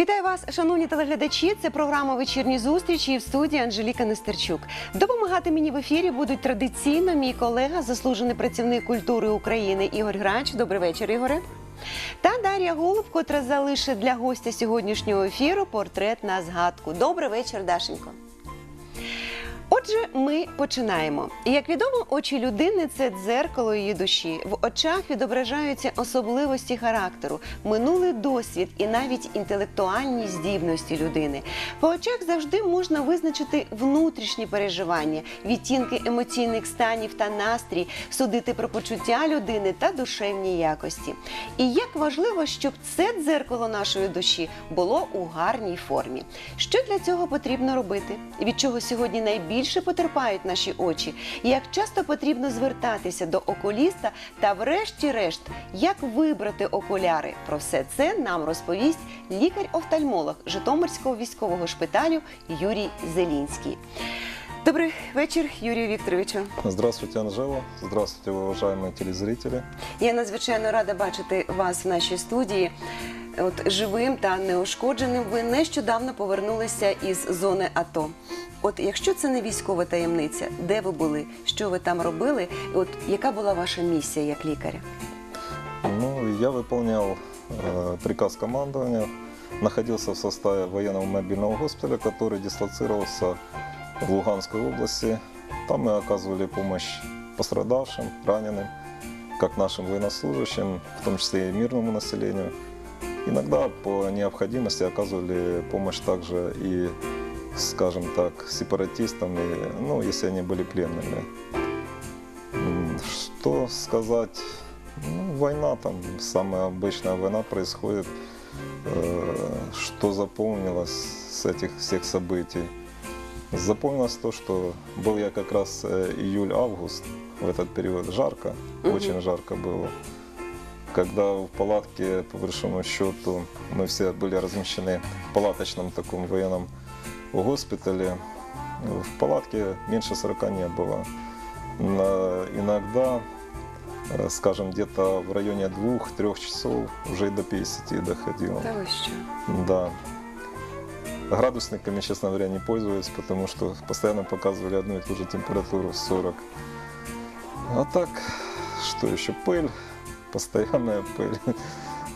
Вітаю вас, шановні телеглядачі. Це програма Вечірні зустрічі в студії Анжеліка Нестерчук. Допомагати мені в ефірі будуть традиційно мій колега, заслужений працівник культури України Ігор Грач. Добрий вечір, Ігоре. Та Дар'я Голуб, котра залишить для гостя сьогоднішнього ефіру портрет на згадку. Добрий вечір, Дашенько. Отже, ми починаємо. Як відомо, очі людини це дзеркало її душі. В очах відображаються особливості характеру, минулий досвід і навіть інтелектуальні здібності людини. По очах завжди можна визначити внутрішні переживання, відтінки емоційних станів та настрій, судити про почуття людини та душевні якості. І як важливо, щоб це дзеркало нашої душі було у гарній формі. Що для цього потрібно робити? Від чого сьогодні найбільше потерпають наші очі? Як часто потрібно звертатися до окуліста та, врешті-решт, як вибрати окуляри? Про все це нам розповість лікар-офтальмолог Житомирського військового шпиталю Юрій Зелінський. Добрий вечір, Юрію Вікторовичу. Здравствуйте, Анжела. Здравствуйте, уважаемые телезрители. Я надзвичайно рада бачити вас в нашій студії. От живим та неушкодженим. Ви нещодавно повернулися із зони АТО. От якщо це не військова таємниця, де ви були, що ви там робили? І От яка була ваша місія як лікаря? Ну, я выполнял э, приказ командования, находился в составе военного мобильного госпиталя, который дислоцировался в Луганской области. Там мы оказывали помощь пострадавшим, раненым, как нашим военнослужащим, в том числе и мирному населению. Иногда по необходимости оказывали помощь также и, скажем так, сепаратистам, и, ну, если они были пленными. Что сказать? Ну, война там, самая обычная война происходит. Э, Что запомнилось с этих всех событий? Запомнилось то, что был я как раз э, июль-август, в этот период жарко, Мгм. очень жарко было. Когда в палатке, по большому счету, мы все были размещены в палаточном таком военном госпитале, в палатке меньше 40 не было. На- иногда, э, скажем, где-то в районе двух-трех часов уже и до 50 доходило. Ви що? Да. Градусниками, честно говоря, не пользуюсь, потому что постоянно показывали одну и ту же температуру 40. А так, что еще? Пыль, постоянная пыль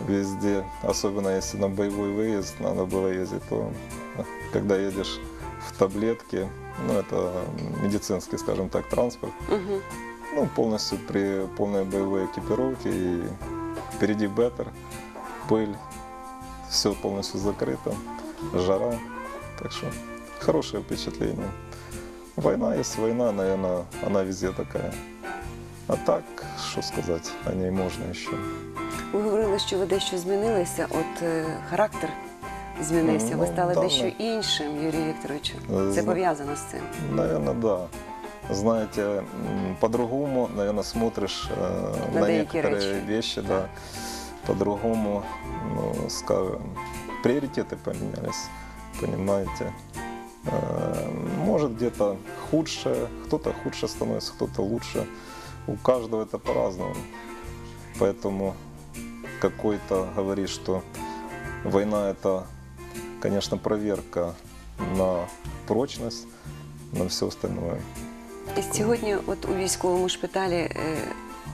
везде. Особенно если на боевой выезд надо было ездить, то э, когда едешь в таблетке, ну это медицинский, скажем так, транспорт, Угу. ну, полностью при полной боевой экипировке и впереди беттер, пыль, все полностью закрыто, жара. Так что хорошее впечатление. Война есть война, наверное, она везде такая. А так, что сказать, о ней можно еще. Ви говорили, що ви дещо змінилися. От е, характер змінився. Ви Ну, стали дещо ну. іншим, Юрій Вікторовичу. Це Зна- пов'язано з цим. Наверное, да. Знаете, м, по-другому, наверное, смотришь э, На на, деякі некоторые речі. вещи, да. По-другому, ну, скажем, приоритеты поменялись, понимаете. Э, Может, где-то худше, кто-то худше становится, кто-то лучше. У каждого это по-разному. Поэтому какой-то говорит, что война это, конечно, проверка на прочность, на все остальное. І сьогодні, от у військовому шпиталі, е,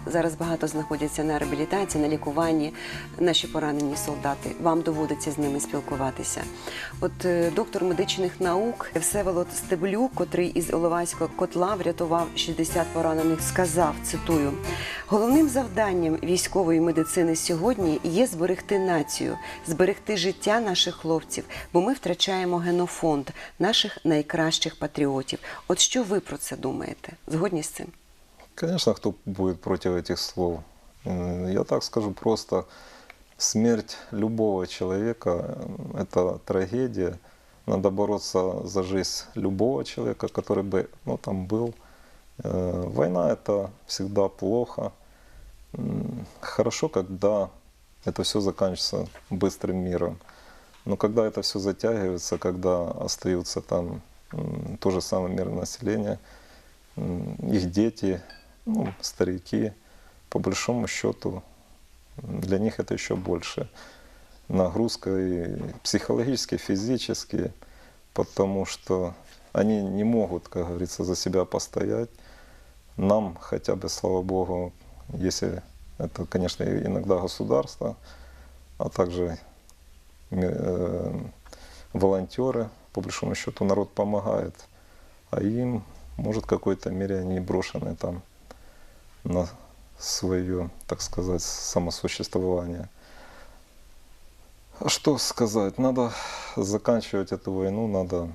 зараз багато знаходяться на реабілітації, на лікуванні наші поранені солдати. Вам доводиться з ними спілкуватися. От е, доктор медичних наук Всеволод Стеблюк, котрий із Оливайського котла врятував 60 поранених, сказав: цитую: головним завданням військової медицини сьогодні є зберегти націю, зберегти життя наших хлопців, бо ми втрачаємо генофонд наших найкращих патріотів. От що ви про це думаєте? Згодні з цим? Конечно, кто будет против этих слов? Я так скажу просто, смерть любого человека это трагедия. Надо бороться за жизнь любого человека, который бы ну, там был. Э, Война – это всегда плохо. Хорошо, когда это все заканчивается быстрым миром. Но когда это все затягивается, когда остаются там то же самое мирное население, их дети, ну, старики, по большому счету, для них это еще больше. нагрузка и психологически, и физически, потому что они не могут, как говорится, за себя постоять. Нам хотя бы, слава богу, если это, конечно, иногда государство, а также э, волонтеры, по большому счету народ помогает, а им, может, в какой-то мере они брошены там на свое, так сказать, самосуществование. А что сказать? Надо заканчивать эту войну, надо,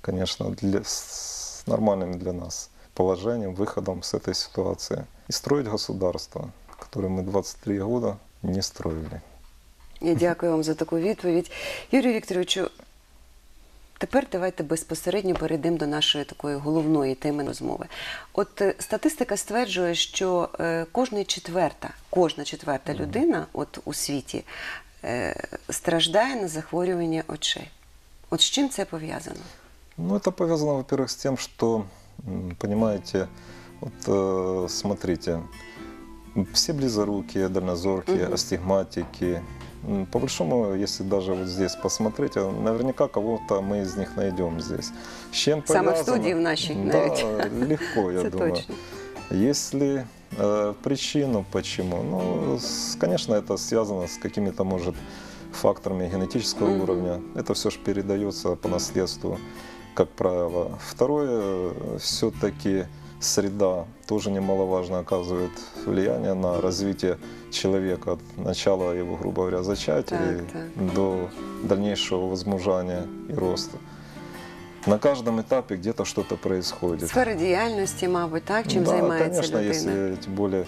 конечно, для, с нормальным для нас положением, выходом с этой ситуации. И строить государство, которое мы 23 года не строили. Я дякую вам за таку відповідь. Юрію Вікторовичу, тепер давайте безпосередньо перейдемо до нашої такої головної теми розмови. От е, статистика стверджує, що е, кожна четверта, кожна четверта людина от у світі е, страждає на захворювання очей. От з чим це пов'язано? Ну, это повязано, во-первых, с тем, что, м, понимаете, вот э, смотрите, м, все близорукие, дальнозоркие, Мгм. астигматики, м, по большому, если даже вот здесь посмотреть, а наверняка кого-то мы из них найдем здесь. С чем Саме в повязано? студії в нашій Да, навіть. легко, я Це думаю. точно. Если э, причину почему, ну, с- конечно, это связано с какими-то, может, факторами генетического Мгм. уровня. Это все же передается по наследству, как правило. Второе, все-таки среда тоже немаловажно оказывает влияние на развитие человека от начала его, грубо говоря, зачатия Так, и так. до дальнейшего возмужания и роста. На каждом этапе где-то что-то происходит. Сфера діяльності, мабуть, так? Чим да, займається конечно, людина? если тем более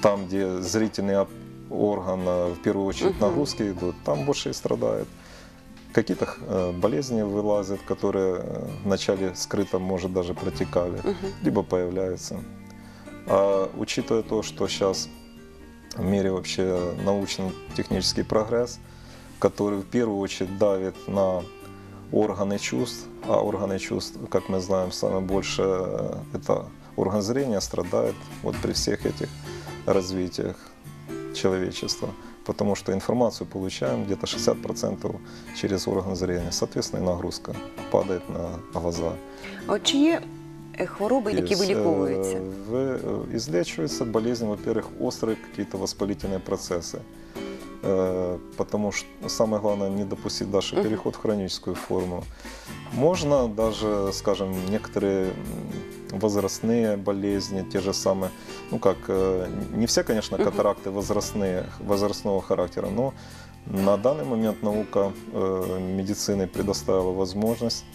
там, где зрительный ап- орган, э, в первую очередь Мгм. нагрузки идут, там больше и страдает. Какие-то э, болезни вылазят, которые э, вначале скрыто, может, даже протекали, Мгм. либо появляются. А учитывая то, что сейчас в мире вообще научно-технический прогресс, который в первую очередь давит на органы чувств, а органы чувств, как мы знаем, самое больше э, это орган зрения страдает вот при всех этих развитиях человечества, потому что информацию получаем где-то 60% через орган зрения, соответственно, и нагрузка падает на глаза. А От чи є е, хвороби, які Есть, виліковуються? э, вы- э, Излечиваются болезни, во-первых, острые какие-то воспалительные процессы. Э, Потому что самое главное не допустить дальше переход в хроническую форму. Можно даже, скажем, некоторые возрастные болезни, те же самые, ну как, э, не все, конечно, катаракты возрастные, возрастного характера, но на данный момент наука э, медицины предоставила возможность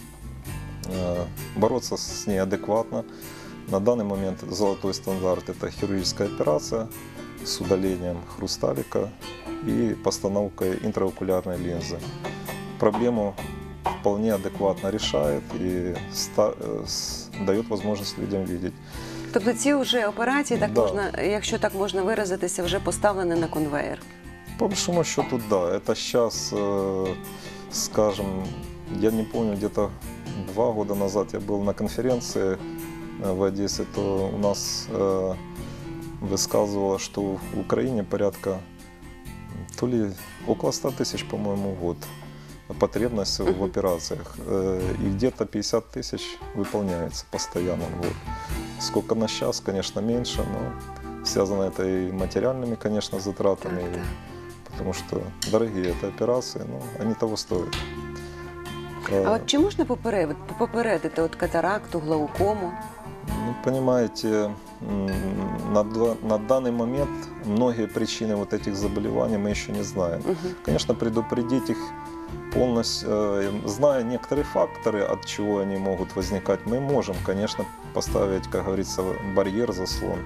бороться с ней адекватно. На данный момент золотой стандарт – это хирургическая операция с удалением хрусталика и постановкой интраокулярной линзы. Проблему вполне адекватно решает и ста- э, с- дает возможность людям видеть. Тобто ці вже операції, так Да. можна, якщо так можна виразитися, вже поставлені на конвейер. По большому счету, да. Это сейчас, скажем, я не помню, где-то два года назад я был на конференции э, в Одессе, то у нас высказывало, что в Украине порядка то ли около 100 тысяч, по-моему, в год потребность в операциях. Э, И где-то 50 тысяч выполняется постоянно в год. Сколько на сейчас, конечно, меньше, но связано это и материальными, конечно, затратами, и так. потому что дорогие это операции, но они того стоят. А Э, от чи можна попередити, попередити от катаракту, глаукому? Ну, понимаете, м, на, два- на данный момент многие причины вот этих заболеваний мы еще не знаем. Мгм. Конечно, предупредить их полностью, э, зная некоторые факторы, от чего они могут возникать, мы можем, конечно, поставить, как говорится, барьер, заслон.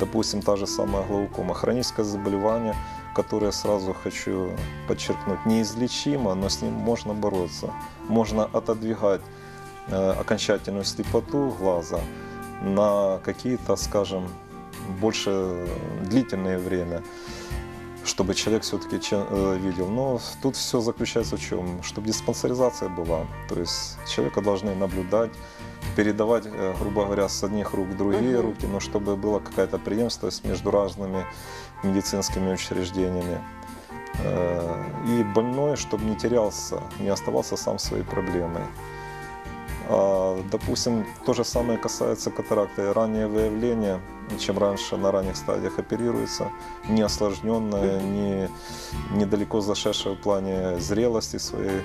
Допустим, та же самая глаукома, хроническое заболевание, которое, сразу хочу подчеркнуть, неизлечимо, но с ним можно бороться. Можно отодвигать э, окончательную слепоту глаза на какие-то, скажем, больше длительное время чтобы человек все-таки видел. Но тут все заключается в чем? Чтобы диспансеризация была. То есть человека должны наблюдать, передавать, э, грубо говоря, с одних рук в другие руки, но чтобы была какая-то преемственность между разными медицинскими учреждениями. Э, И больной, чтобы не терялся, не оставался сам своей проблемой. А, Допустим, то же самое касается катаракты. Раннее выявление, чем раньше на ранних стадиях оперируется, не осложненное, не недалеко зашедшее в плане зрелости своей,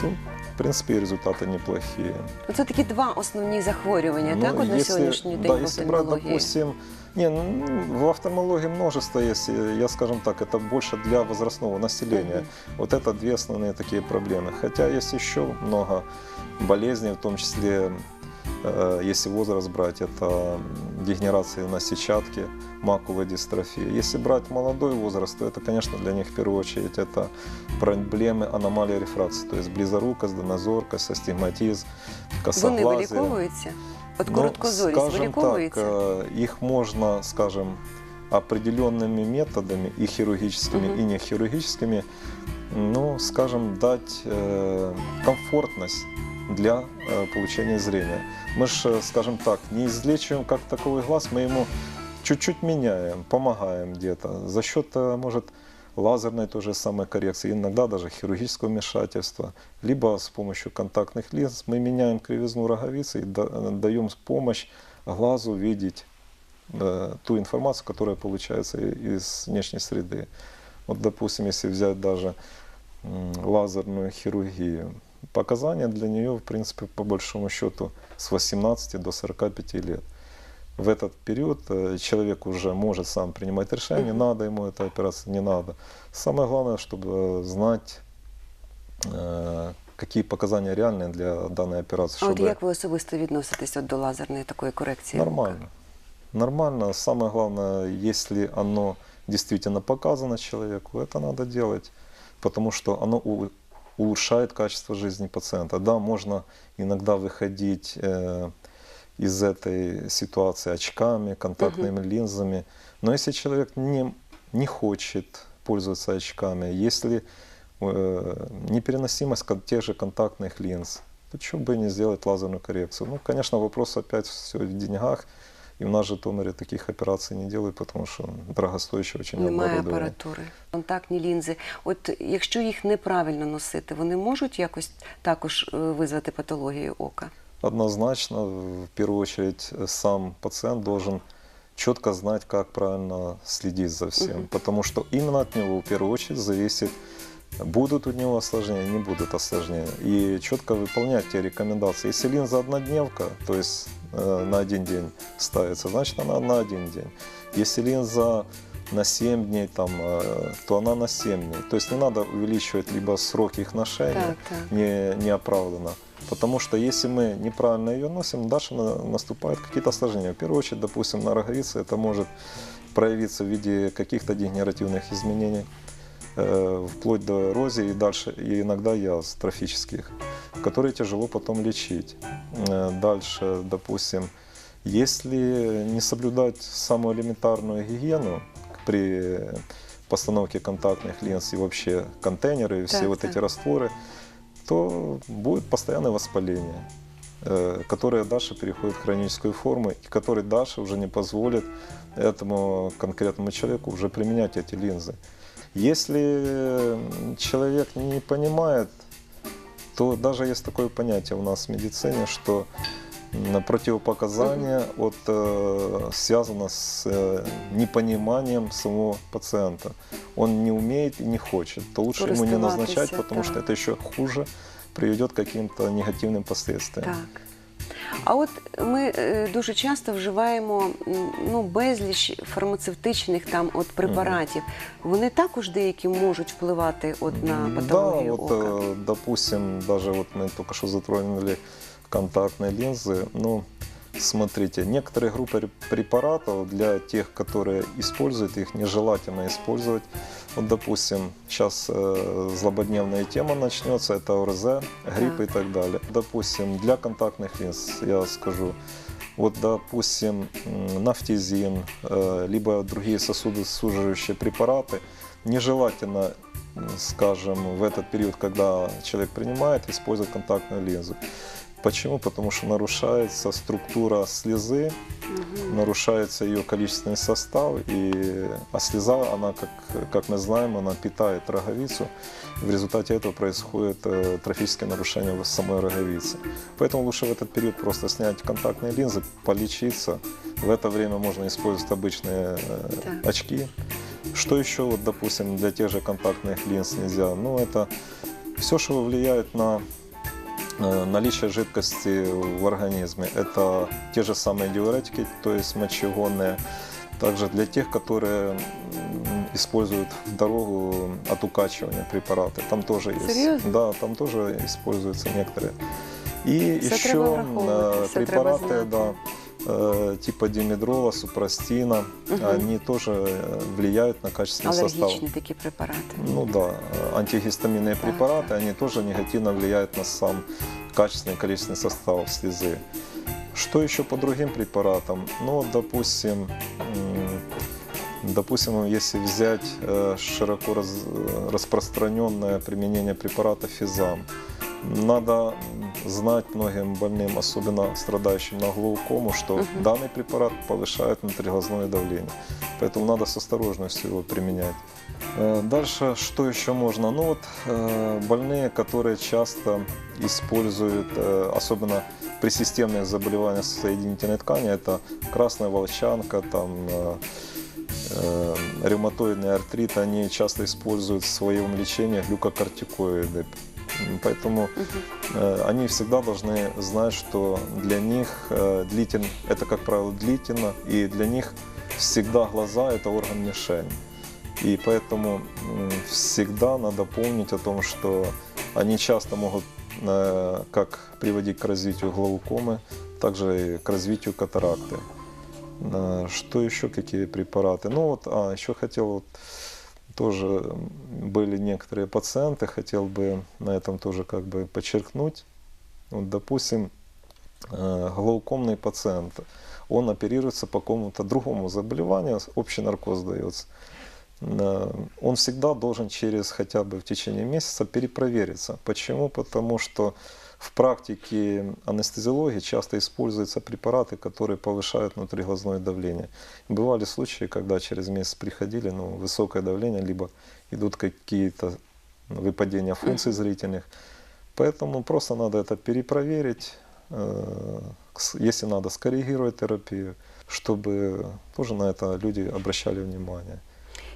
то, в принципе, и результаты неплохие. Ну, Це такі два основні захворювання, Ну, так, от на если- сьогоднішній день да, в если брать, офтальмології. допустим, не, ну, в офтальмологии множество есть, и я скажем так, это больше для возрастного населения. Мгм. Вот это две основные такие проблемы. Хотя есть еще много болезней, в том числе, э, если возраст брать, это дегенерации на сетчатке, макулы дистрофии. Если брать молодой возраст, то это, конечно, для них в первую очередь это проблемы аномалии рефракции, то есть близорукость, донозоркость, астигматизм, Вони косоглазие. виліковуються? От Ну, короткозорість скажем виліковується? Так, э, их можно, скажем, определенными методами, и хирургическими, Мгм. и нехирургическими, ну, скажем, дать э, комфортность для э, получения зрения. Мы же, скажем так, не излечиваем как таковой глаз, мы ему чуть-чуть меняем, помогаем где-то за счет, э, может, лазерной той же самой коррекции, иногда даже хирургического вмешательства, либо с помощью контактных линз мы меняем кривизну роговицы и да- даем помощь глазу видеть э, ту информацию, которая получается из внешней среды. Вот, допустим, если взять даже лазерную хирургию, показания для нее, в принципе, по большому счету, с 18 до 45 лет. В этот период э, человек уже может сам принимать решение, Мгм. надо ему эта операция, не надо. Самое главное, чтобы э, знать, э, какие показания реальные для данной операции. А от чтобы- як ви особисто відноситесь от до лазерної такої корекції? ока? Нормально. Нормально. Самое главное, если оно действительно показано человеку, это надо делать, потому что оно у- улучшает качество жизни пациента. Да, можно иногда выходить э, из этой ситуации очками, контактными линзами, но если человек не, не хочет пользоваться очками, если э, непереносимость тех же контактных линз, что бы не сделать лазерную коррекцию? Ну, конечно, вопрос опять все в деньгах. И у нас же в Житомире таких операций не делают, потому что дорогостоящее очень Немає оборудование. апаратури. Контактні лінзи. От якщо їх неправильно носити, вони можуть якось також е, визвати патологію ока? Однозначно, в первую очередь, э, сам пациент должен четко знать, как правильно следить за всем. Потому что именно от него в первую очередь зависит, будут у него осложнения, не будут осложнения. И четко выполнять те рекомендации. Если линза однодневка, то есть э, на один день ставится, значит она на один день. Если линза на 7 дней, там, э, то она на 7 дней. То есть не надо увеличивать либо срок их ношения, не, неоправданно. Потому что если мы неправильно ее носим, дальше на- наступают какие-то осложнения. В первую очередь, допустим, на роговице это может проявиться в виде каких-то дегенеративных изменений, вплоть до эрозии и дальше, и иногда язв трофических, которые тяжело потом лечить. Э, Дальше, допустим, если не соблюдать самую элементарную гигиену при постановке контактных линз и вообще контейнеры, и все Так, вот так. эти растворы, то будет постоянное воспаление, э, которое дальше переходит в хроническую форму, и который дальше уже не позволит этому конкретному человеку уже применять эти линзы. Если человек не понимает, то даже есть такое понятие у нас в медицине, что противопоказание от, э, связано с э, непониманием самого пациента. Он не умеет и не хочет, то лучше ему не назначать, потому так. что это еще хуже приведет к каким-то негативным последствиям. Так. А от ми е, дуже часто вживаємо м, ну, безліч фармацевтичних там от препаратів. Вони також деякі можуть впливати от на Да, патологію вот, ока. э, допустим, даже вот мы только что затронули контактные линзы. Ну, смотрите, некоторые группы ре- препаратов для тех, которые используют их, нежелательно использовать. Вот, допустим, сейчас э, злободневная тема начнется, это ОРЗ, грипп Так. и так далее. Допустим, для контактных линз, я скажу, вот, допустим, нафтизин, э, либо другие сосудосуживающие препараты, нежелательно, скажем, в этот период, когда человек принимает, использовать контактную линзу. Почему? Потому что нарушается структура слезы, Мгм. нарушается ее количественный состав, и, а слеза, она, как, как мы знаем, она питает роговицу, в результате этого происходит э, трофическое нарушение в самой роговице. Поэтому лучше в этот период просто снять контактные линзы, полечиться. В это время можно использовать обычные э, Так. очки. Что еще, вот, допустим, для тех же контактных линз нельзя? Ну, это все, что влияет на наличие жидкости в организме. Это те же самые диуретики, то есть мочегонные. Также для тех, которые используют в дорогу от укачивания препараты. Там тоже есть. Серьезно? Да, там тоже используются некоторые. И Все еще э, препараты, да, э, типа димедрола, супрастина, Мгм. они тоже э, влияют на качественный состав. Алергічні такі препарати. Ну да, э, антигистаминные Так, препараты, так. они тоже негативно влияют на сам качественный количественный состав слезы. Что еще по другим препаратам? Ну, вот, допустим, м, допустим, если взять э, широко раз- э, распространенное применение препарата физам, надо знать многим больным, особенно страдающим на глаукому, что Мгм. данный препарат повышает внутриглазное давление. Поэтому надо с осторожностью его применять. Э, Дальше, что еще можно? Ну вот э, больные, которые часто используют, э, особенно при системных заболеваниях соединительной ткани, это красная волчанка, там ревматоидный артрит, они часто используют в своем лечении глюкокортикоиды. М, Поэтому Мгм. Э, они всегда должны знать, что для них э, длитель, это, как правило, длительно, и для них всегда глаза – это орган мишень. И поэтому м, всегда надо помнить о том, что они часто могут э, как приводить к развитию глаукомы, также и к развитию катаракты. Э, Что еще, какие препараты? Ну вот, а, еще хотел вот тоже были некоторые пациенты, хотел бы на этом тоже как бы подчеркнуть. Вот, допустим, э, глаукомный пациент, он оперируется по какому-то другому заболеванию, общий наркоз дается. Э, Он всегда должен через хотя бы в течение месяца перепровериться. Почему? Потому что в практике анестезиологии часто используются препараты, которые повышают внутриглазное давление. Бывали случаи, когда через месяц приходили, ну, высокое давление, либо идут какие-то выпадения функций зрительных. Поэтому просто надо это перепроверить, э, если надо, скоррегировать терапию, чтобы тоже на это люди обращали внимание.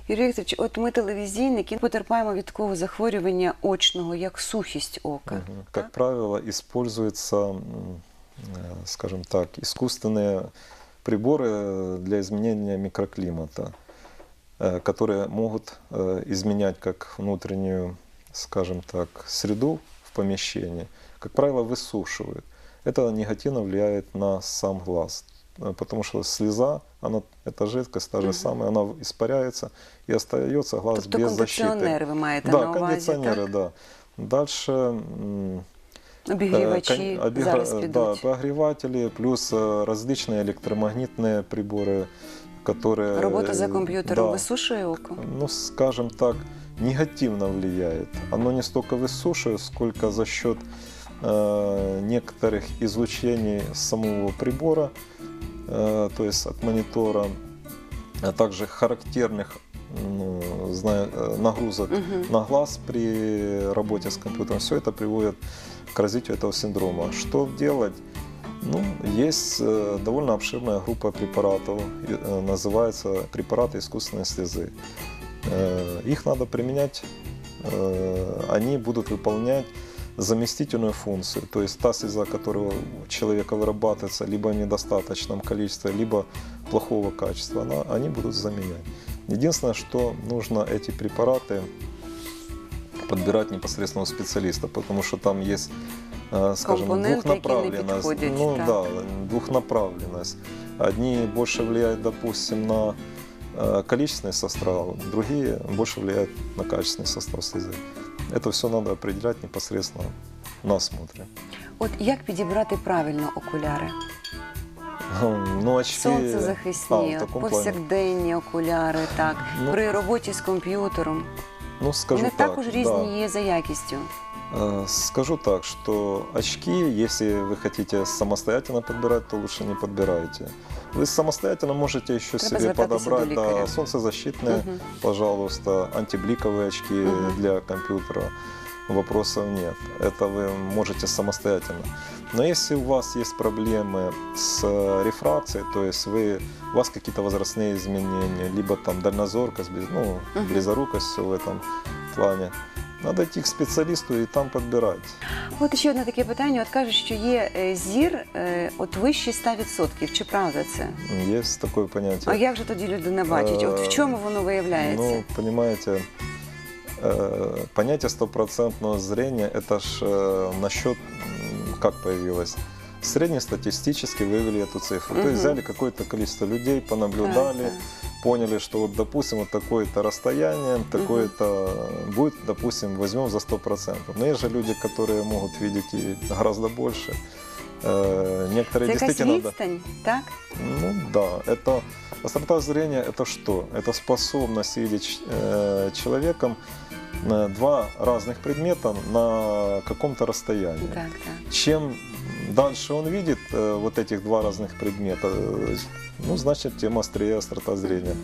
Юрій Вікторович, от ми телевізійники потерпаємо від такого захворювання очного, як сухість ока. Мгм. Как правило, используются, м, э, скажем так, искусственные приборы для изменения микроклимата, э, которые могут э, изменять как внутреннюю, скажем так, среду в помещении, как правило, высушивают. Это негативно влияет на сам глаз, э, потому что слеза, она, эта жидкость та же Мгм. самая, она испаряется и остается глаз Тобто без защиты. кондиціонери ви маєте Да, на увазі, кондиционеры, так? да. Дальше м, Обігрівачі Э, кон- обега- зараз Да, підуть. обогреватели, плюс э, различные электромагнитные приборы, которые... Робота за э, комп'ютером да, висушує око? ну, скажем так, негативно влияет. Оно не столько высушивает, сколько за счет э, некоторых излучений самого прибора, э, то есть от монитора, а также характерных ну, э, нагрузок Мгм. на глаз при работе с компьютером. Все это приводит к развитию этого синдрома. Что делать? Ну, есть э, довольно обширная группа препаратов, э, называется препараты искусственной слезы. Э, их надо применять, э, они будут выполнять заместительную функцию, то есть та слеза, которая у человека вырабатывается либо в недостаточном количестве, либо плохого качества, она, они будут заменять. Единственное, что нужно эти препараты подбирать непосредственно у специалиста, потому что там есть, э, скажем, Компоненты, двухнаправленность. підходять, Ну так. да, двухнаправленность. Одни больше влияют, допустим, на э, количественный состав, другие больше влияют на качественный состав слезы. Это все надо определять непосредственно на осмотре. От як підібрати правильно окуляри? Ну, очки... Сонцезахисні, А, в таком плане. повсякденні окуляри, так, Ну, при роботі з комп'ютером. Ну, скажу Вони так, також да. різні є за якістю. Э, Скажу так, что очки, если вы хотите самостоятельно подбирать, то лучше не подбирайте. Вы самостоятельно можете еще Треба себе подобрать да, солнцезащитные, Мгм. пожалуйста, антибликовые очки Мгм. для компьютера. Вопросов нет. Это вы можете самостоятельно. Но если у вас есть проблемы с э, рефракцией, то есть вы, у вас какие-то возрастные изменения, либо там дальнозоркость, ну, близорукость все в этом плане, надо идти к специалисту и там подбирать. От ще одне таке питання. От кажуть, що є е, зір е, от вище 100%. Чи правда це? Есть такое понятие. А як же тоді люди не бачать? От в чому воно виявляється? Ну, понимаете, э, понятие стопроцентного зрения, это ж э, насчет, м, как появилось. Среднестатистически вывели эту цифру. То Мгм. есть взяли какое-то количество людей, понаблюдали, Так, поняли, что вот, допустим, вот такое-то расстояние, такое-то будет, допустим, возьмем за 100%. Но есть же люди, которые могут видеть и гораздо больше. Э, Некоторые якась действительно... да. відстань, так? Ну да, это острота зрения это что? Это способность видеть э, человеком э, два разных предмета на каком-то расстоянии. Так, так. Чем дальше он видит э, вот этих два разных предмета, ну, значит, тем острее острота зрения.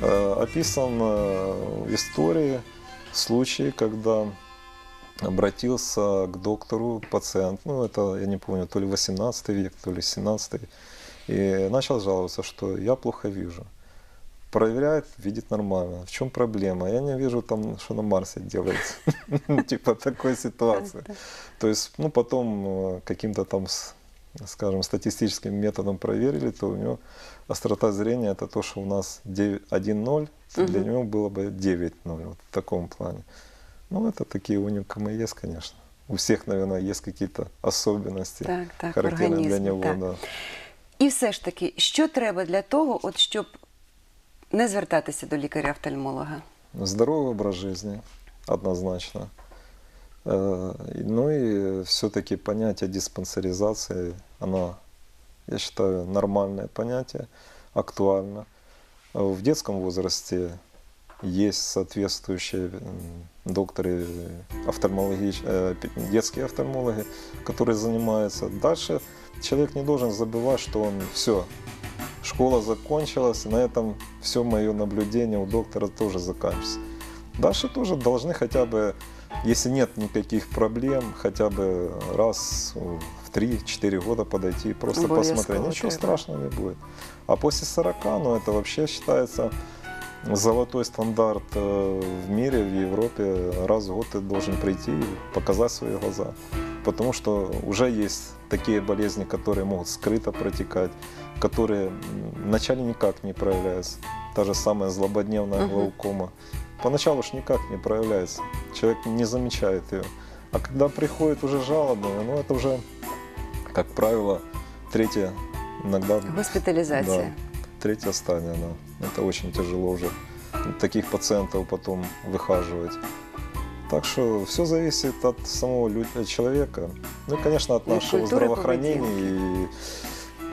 Э, описан э, в истории случай, когда обратился к доктору пациент, ну, это, я не помню, то ли 18 век, то ли 17 и начал жаловаться, что я плохо вижу. Проверяет, видит нормально. В чем проблема? Я не вижу там, что на Марсе делается. Типа такой ситуации. То есть, ну, потом э, каким-то там, скажем, статистическим методом проверили, то у него острота зрения это то, что у нас 9 1-0, для него было бы 9-0, вот в таком плане. Ну, это такие уникумы есть, конечно. У всех, наверное, есть какие-то особенности, Так, так, характерные для него, так. да. І все ж таки, що треба для того, от щоб не звертатися до лікаря-офтальмолога? Здоровый образ жизни, однозначно. Э, и- Ну и все-таки понятие диспансеризации, оно, я считаю, нормальное понятие, актуально. Э, В детском возрасте есть соответствующие м, докторы офтальмологич- э, пе- детские офтальмологи, которые занимаются. Дальше человек не должен забывать, что он все, школа закончилась, и на этом все мое наблюдение у доктора тоже заканчивается. Дальше тоже должны хотя бы, если нет никаких проблем, хотя бы раз в 3-4 года подойти и просто Обовязково посмотреть. Ничего треба. страшного не будет. А после 40, ну это вообще считается золотой стандарт э, в мире, в Европе. Раз в год ты должен прийти и показать свои глаза. Потому что уже есть такие болезни, которые могут скрыто протекать, которые м, вначале никак не проявляются. Та же самая злободневная Мгм. глаукома. Поначалу ж никак не проявляется. Человек не замечает ее. А когда приходит уже жалобы, ну это уже, как правило, третья, иногда Госпіталізація. да, третья стадия, да. Это очень тяжело уже таких пациентов потом выхаживать. Так что все зависит от самого лю- человека. Ну и, конечно, от И от нашего культуры здравоохранения, и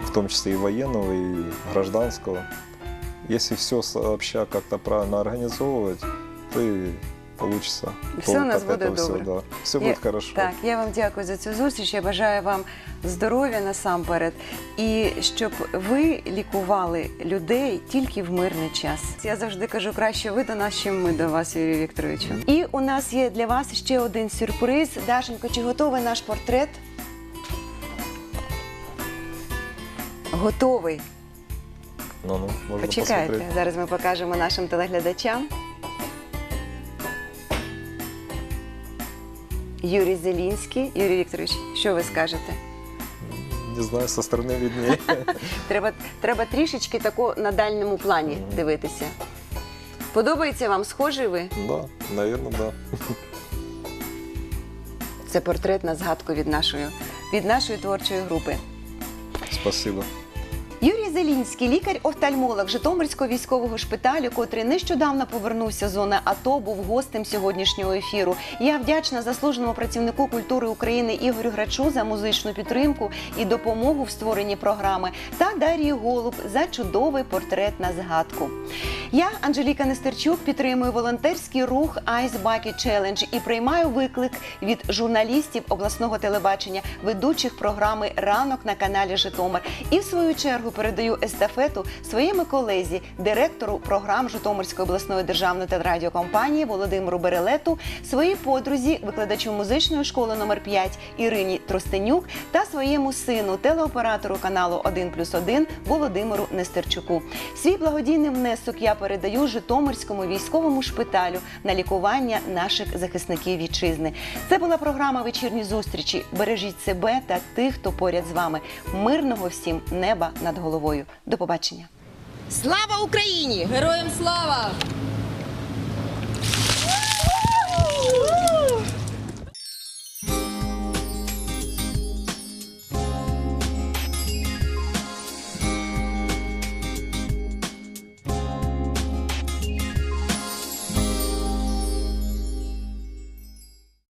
в том числе и военного, и гражданского. Если все сообща как-то правильно организовывать, то и получится. И всё у толк нас от буде этого всего, добре. да. Все Я- будет хорошо. Так, я вам дякую за цю зустріч. Я бажаю вам здоров'я насамперед, і щоб ви лікували людей тільки в мирний час. Я завжди кажу, краще ви до нас, чим ми до вас, Юрію Вікторовичу. І у нас є для вас ще один сюрприз. Дашенько, чи готовий наш портрет? Готовий. Ну, ну, Почекайте, посмотреть. зараз ми покажемо нашим телеглядачам. Юрій Зелінський. Юрій Вікторович, що ви скажете? Не знаю, со стороны виднее. Треба, треба трішечки тако на дальньому плані Мгм. дивитися. Подобається вам схожий ви? Да, наверное, да. Це портрет на згадку від нашої, від нашої творчої групи. Спасибо. Юрій Зелінський, лікар-офтальмолог Житомирського військового шпиталю, котрий нещодавно повернувся з зони АТО, був гостем сьогоднішнього ефіру. Я вдячна заслуженому працівнику культури України Ігорю Грачу за музичну підтримку і допомогу в створенні програми та Дарії Голуб за чудовий портрет на згадку. Я, Анжеліка Нестерчук, підтримую волонтерський рух Ice Bucket Challenge і приймаю виклик від журналістів обласного телебачення, ведучих програми Ранок на каналі Житомир. І в свою чергу передаю естафету своєму колезі, директору програм Житомирської обласної державної телерадіокомпанії Володимиру Берелету, своїй подрузі, викладачу музичної школи номер 5 Ірині Тростенюк та своєму сину, телеоператору каналу 1 плюс 1 Володимиру Нестерчуку. Свій благодійний внесок я передаю Житомирському військовому шпиталю на лікування наших захисників вітчизни. Це була програма вечірні зустрічі. Бережіть себе та тих, хто поряд з вами. Мирного всім неба над головою. До побачення! Слава Україні! Героям слава!